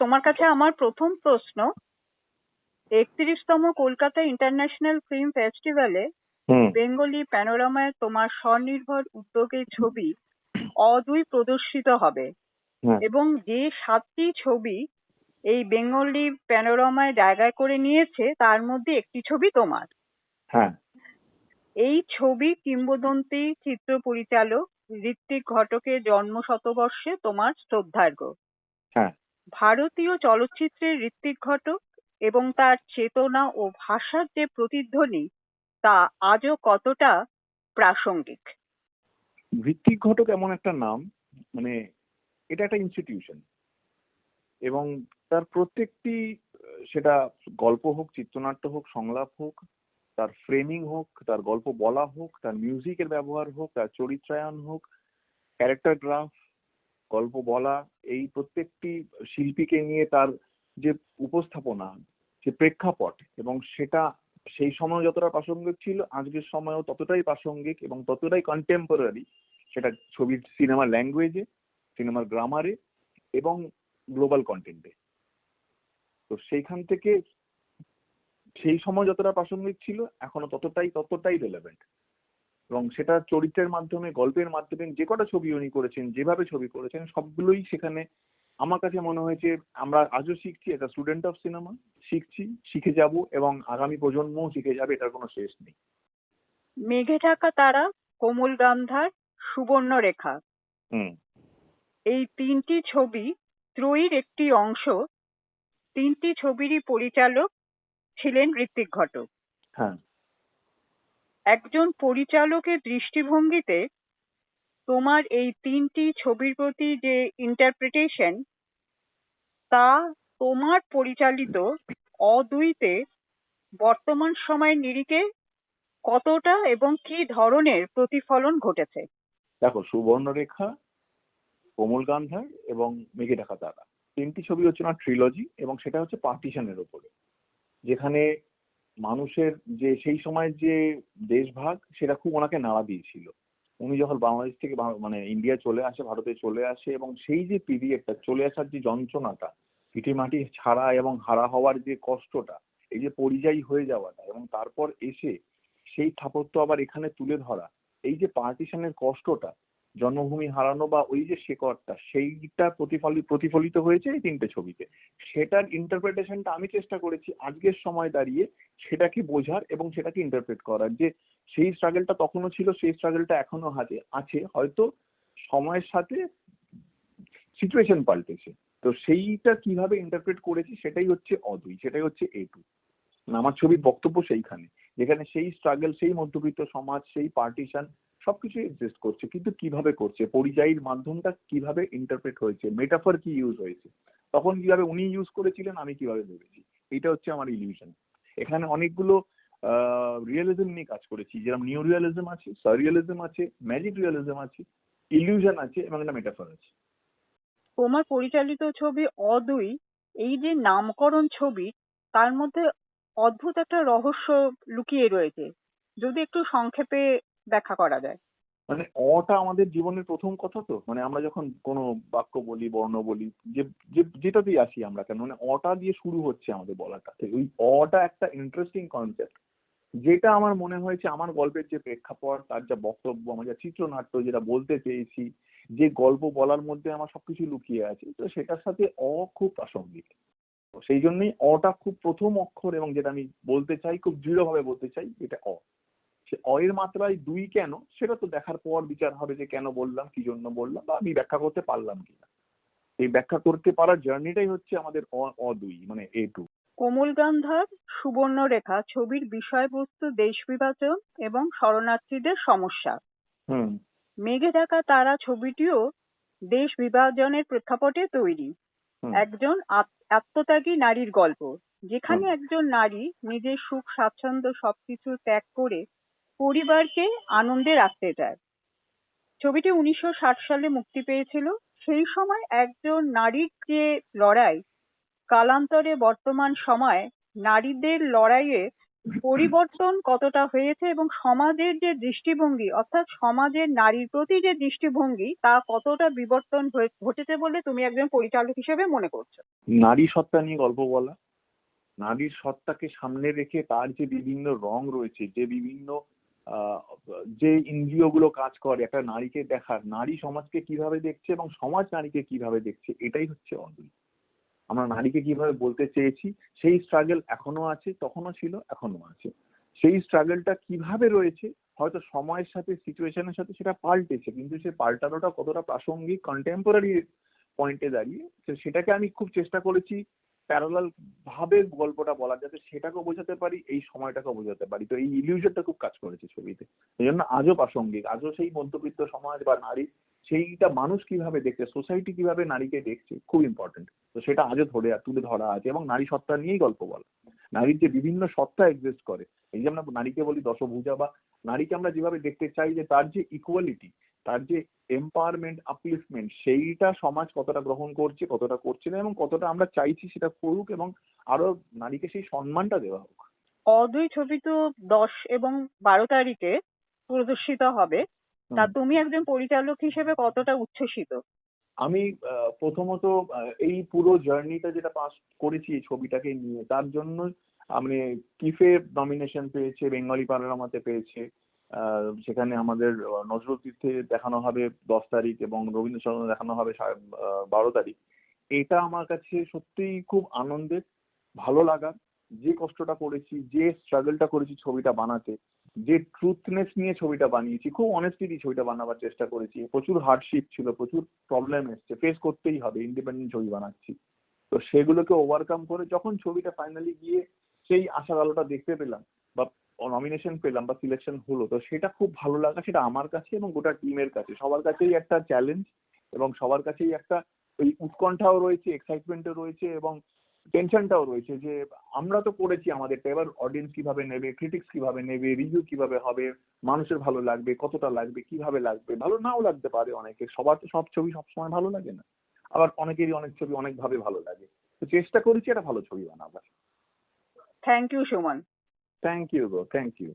তোমার কাছে আমার প্রথম প্রশ্ন। একত্রিশতম কলকাতা ইন্টারন্যাশনাল ফিল্ম ফেস্টিভ্যালে বেঙ্গলি প্যানোরামায় তোমার স্বনির্ভর উদ্যোগের ছবি অদুই প্রদর্শিত হবে। হ্যাঁ। এবং যে সাতটি ছবি এই বেঙ্গলি প্যানোরামায় জায়গা করে নিয়েছে তার মধ্যে একটি ছবি তোমার। হ্যাঁ। এই ছবি কিংবদন্তি চিত্র পরিচালক ঋত্বিক ঘটকের জন্ম শতবর্ষে তোমার শ্রদ্ধার্ঘ হ্যাঁ। ভারতীয় চলচ্চিত্রের ঋত্বিক ঘটক এবং তার চেতনা ও ভাষার যে প্রতিধ্বনি, তা আজও কতটা প্রাসঙ্গিক? ঋত্বিক ঘটক এমন একটা নাম মানে এটা একটা ইনস্টিটিউশন এবং তার প্রত্যেকটি, সেটা গল্প হোক, চিত্রনাট্য হোক, সংলাপ হোক, তার ফ্রেমিং হোক, তার গল্প বলা হোক, তার মিউজিকের ব্যবহার হোক, তার চরিত্রায়ন হোক ক্যারেক্টার গ্রাফ গল্প বলা, এই প্রত্যেকটি শিল্পীকে নিয়ে তার যে উপস্থাপনা, যে প্রেক্ষাপট এবং সেটা সেই সময় যতটা প্রাসঙ্গিক ছিল, আজকের সময়ও ততটাই প্রাসঙ্গিক এবং ততটাই কন্টেম্পোরারি সেটা ছবির সিনেমার ল্যাঙ্গুয়েজে সিনেমার গ্রামারে এবং গ্লোবাল কন্টেন্টে তো সেইখান থেকে সেই সময় যতটা প্রাসঙ্গিক ছিল, এখনও ততটাই ততটাই রেলেভেন্ট এবং সেটা চরিত্রের মাধ্যমে গল্পের মাধ্যমে যে কটা ছবি উনি করেছেন যেভাবে ছবি করেছেন সবগুলোই সেখানে আমার কাছে মনে হয়েছে আমরা আজও শিখছি একটা স্টুডেন্ট অফ সিনেমা শিখছি শিখে যাব এবং আগামী প্রজন্মও শিখে যাবে এটার কোনো শেষ নেই। মেঘে ঢাকা তারা কোমল গান্ধার সুবর্ণ রেখা। হুম। এই তিনটি ছবি ত্রয়ীর একটি অংশ তিনটি ছবিরই পরিচালক ছিলেন ঋত্বিক ঘটক। হ্যাঁ। একজন পরিচালকের দৃষ্টিভঙ্গিতে তোমার এই তিনটি ছবির প্রতি যে ইন্টারপ্রিটেশন তা তোমার পরিচালিত অদ্বৈতে বর্তমান সময়ের নিরিখে কতটা এবং কি ধরনের প্রতিফলন ঘটেছে? দেখো, সুবর্ণরেখা, কোমল গান্ধার এবং মেঘে ঢাকা তারা। তিনটি ছবি হচ্ছে না ট্রিলজি এবং সেটা হচ্ছে পার্টিশনের ওপরে যেখানে মানুষের যে সেই সময়ের যে দেশভাগ, সেটা খুব ওনাকে নাড়া দিয়েছিল। উনি যখন বাংলাদেশ থেকে মানে ইন্ডিয়া চলে আসে, ভারতে চলে আসে এবং সেই যে পিরিয়ডটা চলে আসার যে যন্ত্রণাটা, পিঠে মাটি ছাড়া এবং হারা হওয়ার যে কষ্টটা, এই যে পরিযায়ী হয়ে যাওয়াটা এবং তারপর এসে সেই স্থাপত্য আবার এখানে তুলে ধরা, এই যে পার্টিশনের কষ্টটা জন্মভূমি হারানো বা ওই যে শেকড়টা, সেইটা প্রতিফলিত প্রতিফলিত হয়েছে এই তিনটে ছবিতে। সেটার ইন্টারপ্রিটেশনটা আমি চেষ্টা করেছি আজকের সময় দাঁড়িয়ে সেটাকে বোঝার এবং সেটাকে ইন্টারপ্রেট করার যে সেই স্ট্রাগলটা তখনও ছিল, সেই স্ট্রাগলটা এখনও হাতে, আছে। হয়তো সময়ের সাথে সিচুয়েশন পাল্টেছে। তো সেইটা কীভাবে ইন্টারপ্রেট করেছি সেটাই হচ্ছে অদুই সেটাই হচ্ছে এ টু আমার ছবির বক্তব্য সেইখানে। যেখানে সেই স্ট্রাগল সেই মধ্যবিত্ত সমাজ, সেই পার্টিশন সবকিছু এক্সিস্ট করছে, কিন্তু কীভাবে করছে? পরিযায়ীর মাধ্যমটা কীভাবে ইন্টারপ্রেট হয়েছে? মেটাফর কি ইউজ হয়েছে? তখন কীভাবে উনি ইউজ করেছিলেন, আমি কীভাবে ভেবেছি? এটা হচ্ছে আমার ইলিউশন এখানে অনেকগুলো রিয়েলিজম নিয়ে কাজ করেছি। যেরকম নিউ রিয়েলিজম আছে সারিয়ালিজম আছে ম্যাজিক রিয়েলিজম আছে ইলিউশন আছে, এবং একটা মেটাফর আছে। তোমার পরিচালিত ছবি অদুই এই যে নামকরণ ছবি, তার মধ্যে অদ্ভুত একটা রহস্য লুকিয়ে রয়েছে। যদি একটু সংক্ষেপে ব্যাখ্যা করা যায়। মানে অটা আমাদের জীবনের প্রথম কথা তো? মানে আমরা যখন কোনো বাক্য বলি, বর্ণ বলি, যে যেটাতেই আসি আমরা কেন? মানে অটা দিয়ে শুরু হচ্ছে আমাদের বলাটা। ওই অটা একটা ইন্টারেস্টিং কনসেপ্ট যেটা আমার মনে হয়েছে আমার গল্পের যে প্রেক্ষাপট, তার যা বক্তব্য, আমার যা চিত্রনাট্য, যেটা বলতে চেয়েছি, যে গল্প বলার মধ্যে আমার সবকিছু লুকিয়ে আছে, তো সেটার সাথে অ খুব প্রাসঙ্গিক। সেই জন্যই অটা খুব প্রথম অক্ষর এবং যেটা আমি বলতে চাই, খুব দৃঢ়ভাবে বলতে চাই, এটা অ। সে অ এর মাত্রায় দুই কেন সেটা তো দেখার পর বিচার হবে যে কেন বললাম কি জন্য বললাম বা আমি ব্যাখ্যা করতে পারলাম কিনা। এই ব্যাখ্যা করতে পারার জার্নিটাই হচ্ছে আমাদের অ অ দুই মানে এ টু। কোমল গান্ধার সুবর্ণরেখা ছবির বিষয়বস্তু দেশ বিভাজন এবং শরণার্থীদের সমস্যা। হুম। মেঘে ঢাকা তারা ছবিটিও দেশ বিভাজনের প্রেক্ষাপটে তৈরি। একজন আত- আত্মত্যাগী নারীর গল্প যেখানে একজন নারী নিজের সুখ স্বাচ্ছন্দ্য সবকিছু ত্যাগ করে পরিবারকে আনন্দে রাখতে চায় ছবিটি উনিশশো ষাট সালে মুক্তি পেয়েছিল। সেই সময় একজন নারীর যে লড়াই, কালান্তরে বর্তমান সময়ে নারীদের লড়াইয়ে পরিবর্তন কতটা হয়েছে এবং সমাজের যে দৃষ্টিভঙ্গি, অর্থাৎ সমাজের নারীর প্রতি যে দৃষ্টিভঙ্গি, তা কতটা বিবর্তন ঘটেছে বলে তুমি একজন পরিচালক হিসেবে মনে করছ? নারী সত্তা নিয়ে গল্প বলা। নারীর সত্তাকে সামনে রেখে তার যে বিভিন্ন রং রয়েছে, যে বিভিন্ন যে ইন্দ্রিয়গুলো কাজ করে, একটা নারীকে দেখার, নারী সমাজকে কীভাবে দেখছে এবং সমাজ নারীকে কীভাবে দেখছে, এটাই হচ্ছে অদ্ভুত আমরা নারীকে কীভাবে বলতে চেয়েছি, সেই স্ট্রাগল এখনও আছে, তখনও ছিল এখনও আছে। সেই স্ট্রাগলটা কীভাবে রয়েছে, হয়তো সময়ের সাথে সিচুয়েশনের সাথে সেটা পাল্টেছে, কিন্তু সে পাল্টানোটা কতটা প্রাসঙ্গিক কন্টেম্পোরারি পয়েন্টে দাঁড়িয়ে সেটাকে আমি খুব চেষ্টা করেছি প্যারালাল ভাবে গল্পটা বলা যাতে সেটাকেও বোঝাতে পারি, এই সময়টাকেও বোঝাতে পারি। তো এই ইলিউশনটা খুব কাজ করেছে ছবিতে। এই জন্য আজও প্রাসঙ্গিক, আজও সেই মধ্যবিত্ত সমাজ বা নারী, সেইটা মানুষ কীভাবে দেখছে সোসাইটি কীভাবে নারীকে দেখছে, খুব ইম্পর্টেন্ট তো সেটা আজও ধরে, তুলে ধরা আছে, এবং নারী সত্তা নিয়েই গল্প বলা। নারীর যে বিভিন্ন সত্তা এক্সিস্ট করে, এই যে আমরা নারীকে বলি দশভূজা বা, নারীকে আমরা যেভাবে দেখতে চাই যে তার যে ইকুয়ালিটি তার যে এম্পাওয়ারমেন্ট আপলিফমেন্ট সেইটা সমাজ কতটা গ্রহণ করছে কতটা করছে না এবং কতটা আমরা চাইছি সেটা করুক এবং আরও নারীকে সেই সম্মানটা দেওয়া হোক। অদৈ ছবি তো দশ এবং বারো তারিখে প্রদর্শিত হবে। তা তুমি একজন পরিচালক হিসেবে কতটা উচ্ছ্বসিত? আমি প্রথমত এই পুরো জার্নিটা যেটা পাস করেছি এই ছবিটাকে নিয়ে তার জন্য আমি কিফে নমিনেশন পেয়েছে বেঙ্গলি পানোরামাতে পেয়েছে। সেখানে আমাদের নজরুল তীর্থে দেখানো হবে দশ তারিখ এবং রবীন্দ্র সদনে দেখানো হবে বারো তারিখ। এটা আমার কাছে সত্যিই খুব আনন্দের ভালো লাগার যে কষ্টটা করেছি, যে স্ট্রাগলটা করেছি ছবিটা বানাতে, যে ট্রুথনেস নিয়ে ছবিটা বানিয়েছি, খুব অনেস্টি দিয়ে ছবিটা বানাবার চেষ্টা করেছি। প্রচুর হার্ডশিপ ছিল, প্রচুর প্রবলেম এসছে ফেস করতেই হবে ইন্ডিপেন্ডেন্ট ছবি বানাচ্ছি। তো সেগুলোকে ওভারকাম করে যখন ছবিটা ফাইনালি গিয়ে সেই আশার আলোটা দেখতে পেলাম, বা নমিনেশন পেলাম বা সিলেকশন হলো, তো সেটা খুব ভালো লাগা, সেটা আমার কাছে এবং গোটা টিমের কাছে। সবার কাছেই একটা চ্যালেঞ্জ এবং সবার কাছেই একটা ওই উৎকণ্ঠাও রয়েছে এক্সাইটমেন্টও রয়েছে এবং টেনশনটাও রয়েছে যে আমরা তো করেছি আমাদেরটা, এবার অডিয়েন্স কীভাবে নেবে ক্রিটিক্স কীভাবে নেবে রিভিউ কীভাবে হবে, মানুষের ভালো লাগবে, কতটা লাগবে, কীভাবে লাগবে, ভালো নাও লাগতে পারে অনেকে, সবার তো সব ছবি সবসময় ভালো লাগে না, আবার অনেকেরই অনেক ছবি অনেকভাবে ভালো লাগে। তো চেষ্টা করেছি একটা ভালো ছবি বানাবার। Thank you Suman. Thank you, bro. Thank you.